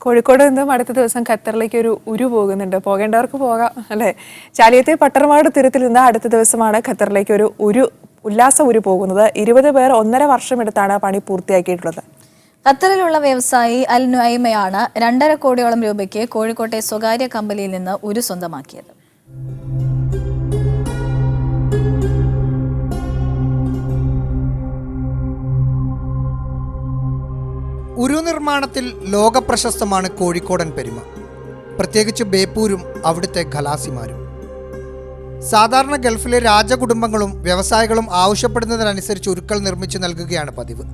കോഴിക്കോട് നിന്നും അടുത്ത ദിവസം ഖത്തറിലേക്ക് ഒരു ഉരു പോകുന്നുണ്ട്. പോകേണ്ടവർക്ക് പോകാം അല്ലേ? ചാലിയത്തെ പട്ടർമാട് തീരത്തിൽ നിന്ന് അടുത്ത ദിവസമാണ് ഖത്തറിലേക്ക് ഒരു ഉരു ഉല്ലാസ ഉരു പോകുന്നത്. ഇരുപത് പേർ ഒന്നര വർഷമെടുത്താണ് പണി പൂർത്തിയാക്കിയിട്ടുള്ളത്. ഖത്തറിലുള്ള വ്യവസായി അൽ നുഐമയാണ് രണ്ടര കോടിയോളം രൂപയ്ക്ക് കോഴിക്കോട്ടെ സ്വകാര്യ കമ്പനിയിൽ നിന്ന് ഉരു സ്വന്തമാക്കിയത്. ഉരു നിർമ്മാണത്തിൽ ലോകപ്രശസ്തമാണ് കോഴിക്കോടൻ പെരുമ. പ്രത്യേകിച്ച് ബേപ്പൂരും അവിടുത്തെ ഖലാസിമാരും. സാധാരണ ഗൾഫിലെ രാജകുടുംബങ്ങളും വ്യവസായികളും ആവശ്യപ്പെടുന്നതിനനുസരിച്ച് ഉരുക്കൾ നിർമ്മിച്ചു നൽകുകയാണ് പതിവ്.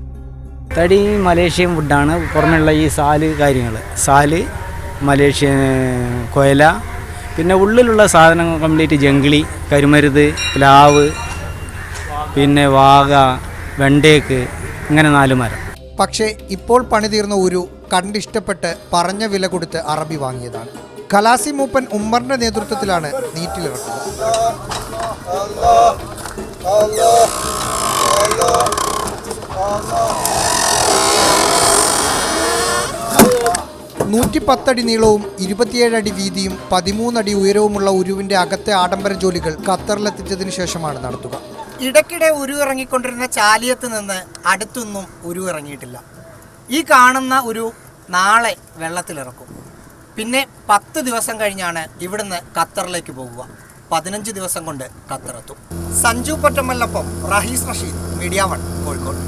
തടി മലേഷ്യൻ വുഡാണ് പുറമെയുള്ള ഈ സാൽ കാര്യങ്ങൾ സാൽ മലേഷ്യൻ കൊയല പിന്നെ ഉള്ളിലുള്ള സാധനങ്ങൾ കംപ്ലീറ്റ് ജംഗിളി കരുമരുത് പ്ലാവ് പിന്നെ വാഗ വെണ്ടേക്ക് ഇങ്ങനെ നാല് മരം. പക്ഷേ ഇപ്പോൾ പണിതീർന്ന ഉരു കണ്ടിഷ്ടപ്പെട്ട് പറഞ്ഞ വില കൊടുത്ത് അറബി വാങ്ങിയതാണ്. കലാസി മൂപ്പൻ ഉമ്മറിന്റെ നേതൃത്വത്തിലാണ് നീറ്റിലിറക്കുന്നത്. നൂറ്റി പത്തടി നീളവും ഇരുപത്തിയേഴ് അടി വീതിയും പതിമൂന്നടി ഉയരവുമുള്ള ഉരുവിന്റെ അകത്തെ ആഡംബര ജോലികൾ ഖത്തറിലെത്തിച്ചതിനു ശേഷമാണ് നടത്തുക. ഇടയ്ക്കിടെ ഉരുവിറങ്ങിക്കൊണ്ടിരുന്ന ചാലിയത്ത് നിന്ന് അടുത്തൊന്നും ഉരുവിറങ്ങിയിട്ടില്ല ഈ കാണുന്ന ഒരു നാളെ വെള്ളത്തിലിറക്കും. പിന്നെ പത്ത് ദിവസം കഴിഞ്ഞാണ് ഇവിടുന്ന് ഖത്തറിലേക്ക് പോകുക. പതിനഞ്ച് ദിവസം കൊണ്ട് ഖത്തറെത്തും സഞ്ജു പൊറ്റമ്മലിനൊപ്പം റഹീസ് റഷീദ് മീഡിയ വൺ കോഴിക്കോട്.